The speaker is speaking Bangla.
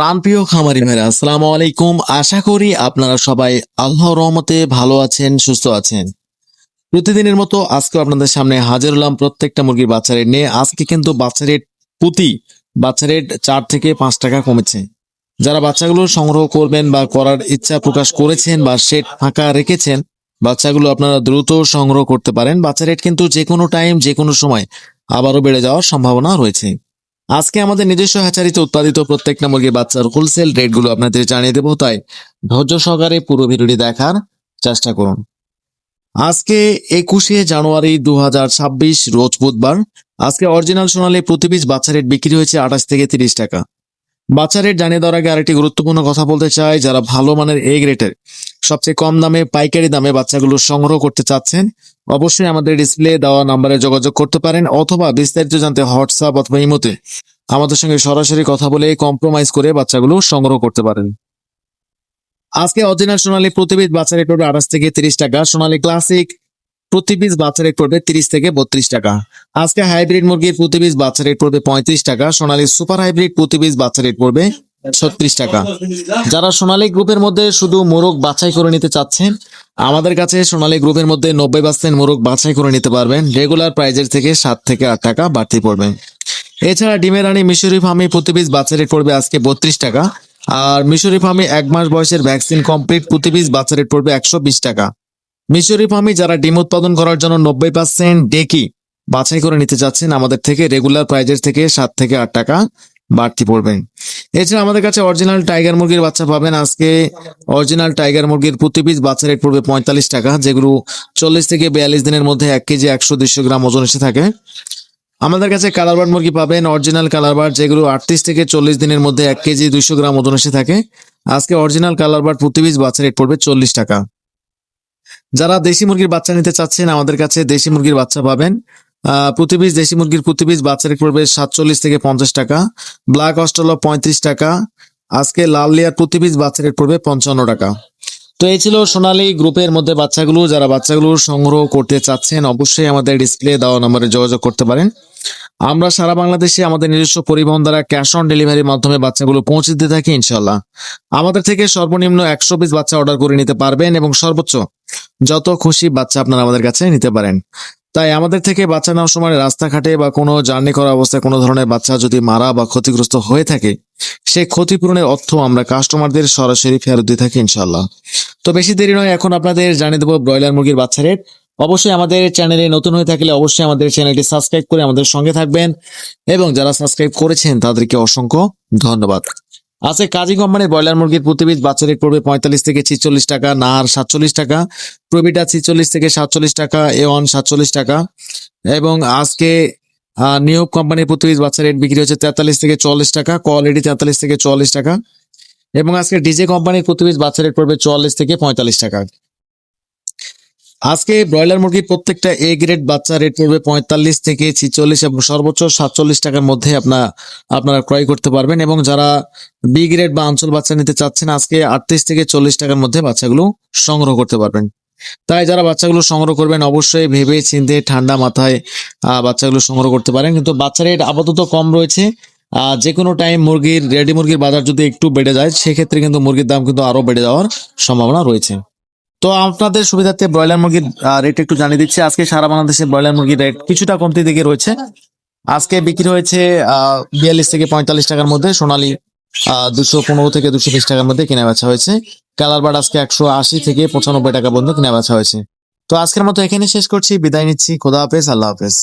প্রাণপ্রিয় খামারি ভাইরা, আসসালামু আলাইকুম। আশা করি আপনারা সবাই আল্লাহর রহমতে ভালো আছেন, সুস্থ আছেন। প্রতিদিনের মতো আজকে আপনাদের সামনে হাজির হলাম প্রত্যেকটা মুরগির বাচ্চা রেট নিয়ে। আজকে কিন্তু বাচ্চা রেট প্রতি বাচ্চা রেট চার থেকে পাঁচ টাকা কমেছে। যারা বাচ্চাগুলো সংগ্রহ করবেন বা করার ইচ্ছা প্রকাশ করেছেন বা সেট ফাঁকা রেখেছেন, বাচ্চাগুলো আপনারা দ্রুত সংগ্রহ করতে পারেন। বাচ্চা রেট কিন্তু যে কোনো টাইম যে কোনো সময় আবারও বেড়ে যাওয়ার সম্ভাবনা রয়েছে। আজকে আমাদের নিজস্ব হ্যাচারিতে উৎপাদিত প্রত্যেকটা মুরগির বাচ্চার হোলসেল রেটগুলো আপনাদের জানিয়ে দেবো, তাই ধৈর্য সহকারে পুরো ভিডিওটি দেখার চেষ্টা করুন। আজকে একুশে জানুয়ারি দু হাজার ছাব্বিশ, রোজ বুধবার। আজকে অরিজিনাল সোনালী প্রতি পিস বাচ্চা রেট বিক্রি হয়েছে আঠাশ থেকে তিরিশ টাকা। বাচ্চা রেট জানিয়ে দেওয়ার আগে আরেকটি গুরুত্বপূর্ণ কথা বলতে চাই, যারা ভালো মানের এ গ্রেটের সবচেয়ে কম দামে, পাইকারি দামে বাচ্চাগুলো সংগ্রহ করতে চাচ্ছেন অবশ্যই আমাদের ডিসপ্লে দেওয়া নাম্বারে যোগাযোগ করতে পারেন অথবা বিস্তারিত জানতে হোয়াটসঅ্যাপ অথবা ইমোতে আমাদের সঙ্গে সরাসরি কথা বলে কম্প্রোমাইজ করে বাচ্চাগুলো সংগ্রহ করতে পারেন। আজকে অরিজিনাল সোনালী প্রতি পিস বাচ্চা রেট পড়বে আঠাশ থেকে তিরিশ টাকা, সোনালী ক্লাসিক প্রতি পিস বাচ্চা রেট পড়বে তিরিশ থেকে বত্রিশ টাকা। আজকে হাইব্রিড মুরগির প্রতি পিস বাচ্চা রেট পড়বে পঁয়ত্রিশ টাকা, সোনালী সুপার হাইব্রিড প্রতি পিস বাচ্চা রেট পড়বে ছত্রিশ টাকা। যারা সোনালী গ্রুপের মধ্যে শুধু মোরগ বাছাই করে নিতে চাচ্ছেন আমাদের কাছে সোনালী গ্রুপের মধ্যে নব্বই পার্সেন্ট মোরগ বাছাই করে নিতে পারবেন। রেগুলার প্রাইজের থেকে সাত থেকে আট টাকা বাড়তি পড়বে। এছাড়া ডিমের রানী মিশরি ফার্মে প্রতি পিস বাচ্চা রেট পড়বে আজকে বত্রিশ টাকা। আর মিশরি ফার্মে এক মাস বয়সের ভ্যাকসিন কমপ্লিট প্রতি পিস বাচ্চা রেট পড়বে একশো বিশ টাকা। মিশরি ফার্মে যারা ডিম উৎপাদন করার জন্য নব্বই পার্সেন্ট ডেকি বাছাই করে নিতে চাচ্ছেন, আমাদের থেকে রেগুলার প্রাইজের থেকে সাত থেকে আট টাকা। বাড়তি পড়বে। এছাড়া আমাদের কাছে অরিজিনাল টাইগার মুরগির বাচ্চা পাবেন। আজকে অরিজিনাল টাইগার মুরগির প্রতি পিস বাচ্চা রেট পড়বে পঁয়তাল্লিশ টাকা, যেগুলো চল্লিশ থেকে বিয়াল্লিশ দিনের মধ্যে এক কেজি একশো দুইশো গ্রাম ওজন এসে থাকে। আমাদের কাছে কালারবার মুরগি পাবেন অরিজিনাল কালারবার যেগুলো আটত্রিশ থেকে চল্লিশ দিনের মধ্যে এক কেজি দুইশো গ্রাম ওজন এসে থাকে। আজকে অরিজিনাল কালারবার প্রতি পিস বাচ্চা রেট পড়বে চল্লিশ টাকা। যারা দেশি মুরগির বাচ্চা নিতে চাচ্ছেন, আমাদের কাছে দেশি মুরগির বাচ্চা পাবেন। প্রতি পিস দেশি মুরগির প্রতি পিস বাচ্চা পড়বে সাতচল্লিশ থেকে পঞ্চাশ টাকা। ব্ল্যাক অস্ট্রেলিয়া পঁয়ত্রিশ টাকা। আজকে লাল লেয়ার প্রতি পিস বাচ্চা পড়বে পঞ্চান্ন টাকা। তো এই ছিল সোনালী গ্রুপের মধ্যে বাচ্চাগুলো। যারা বাচ্চাগুলো সংগ্রহ করতে চাচ্ছেন, অবশ্যই আমাদের ডিসপ্লে দেওয়া নম্বরে যোগাযোগ করতে পারেন। আমরা সারা বাংলাদেশে আমাদের নিজস্ব পরিবহন দ্বারা ক্যাশ অন ডেলিভারির মাধ্যমে বাচ্চাগুলো পৌঁছে দিতে থাকি ইনশাল্লাহ আমাদের থেকে সর্বনিম্ন একশো পিস বাচ্চা অর্ডার করে নিতে পারবেন এবং সর্বোচ্চ যত খুশি বাচ্চা আপনারা আমাদের কাছে নিতে পারেন। তাই আমাদের থেকে বাচ্চা নেওয়ার সময় রাস্তাঘাটে বা কোনো জার্নি করা অবস্থায় কোনো ধরনের বাচ্চা যদি মারা বা ক্ষতিগ্রস্ত হয়ে থাকে সেই ক্ষতিপূরণের অর্থ আমরা কাস্টমারদের সরাসরি ফেরত দিয়ে থাকি ইনশাল্লাহ তো বেশি দেরি নয়, এখন আপনাদের জানিয়ে দেবো ব্রয়লার মুরগির বাচ্চা রেট অবশ্যই আমাদের চ্যানেলে নতুন হয়ে থাকলে অবশ্যই আমাদের চ্যানেলটি সাবস্ক্রাইব করে আমাদের সঙ্গে থাকবেন এবং যারা সাবস্ক্রাইব করেছেন তাদেরকে অসংখ্য ধন্যবাদ। আছে কাজী কোম্পানির ব্রয়লার মুরগির প্রতিবিধ পিস বাচ্চা পড়বে পঁয়তাল্লিশ থেকে ছিচল্লিশ টাকা নার সাতচল্লিশ টাকা প্রবিটা ছিচল্লিশ থেকে সাতচল্লিশ টাকা এ ওয়ান সাতচল্লিশ টাকা। এবং আজকে নিয়োগ কোম্পানির প্রতিবিধ পিস বাচ্চা রেট বিক্রি হচ্ছে তেতাল্লিশ থেকে চল্লিশ টাকা, কোয়ালিটি তেতাল্লিশ থেকে চল্লিশ টাকা। এবং আজকে ডিজে কোম্পানির প্রতিবিধ পিস বাচ্চা রেট পড়বে চল্লিশ থেকে পঁয়তাল্লিশ টাকা। আজকে ব্রয়লার মুরগির প্রত্যেকটা এ গ্রেড বাচ্চা রেট পড়বে পঁয়তাল্লিশ থেকে ছিচল্লিশ এবং সর্বোচ্চ সাতচল্লিশ টাকার মধ্যে আপনার, আপনারা ক্রয় করতে পারবেন এবং যারা বি গ্রেড বা আঞ্চল বাচ্চা নিতে চাচ্ছেন, আজকে আটত্রিশ থেকে চল্লিশ টাকার মধ্যে বাচ্চাগুলো সংগ্রহ করতে পারবেন। তাই যারা বাচ্চাগুলো সংগ্রহ করবেন, অবশ্যই ভেবে চিন্তে ঠান্ডা মাথায় বাচ্চাগুলো সংগ্রহ করতে পারেন। কিন্তু বাচ্চা রেট আপাতত কম রয়েছে। যে কোনো টাইম মুরগির রেডি মুরগির বাজার যদি একটু বেড়ে যায়, সেক্ষেত্রে কিন্তু মুরগির দাম কিন্তু আরও বেড়ে যাওয়ার সম্ভাবনা রয়েছে। তো আপনাদের সুবিধার্থে ব্রয়লার মুরগির রেট একটু জানিয়ে দিচ্ছি। আজকে সারা বাংলাদেশে ব্রয়লার মুরগির রেট কিছুটা কমতি দিকে রয়েছে। আজকে বিক্রি হয়েছে বিয়াল্লিশ থেকে পঁয়তাল্লিশ টাকার মধ্যে, সোনালি দুশো পনেরো থেকে দুশো বিশ টাকার মধ্যে কেনা বেচা হয়েছে। কালার বাট আজকে একশো আশি থেকে পঁচানব্বই টাকা পর্যন্ত কেনা বেচা হয়েছে। তো আজকের মতো এখানে শেষ করছি, বিদায় নিচ্ছি, খোদা হাফেজ, আল্লাহ হাফেজ।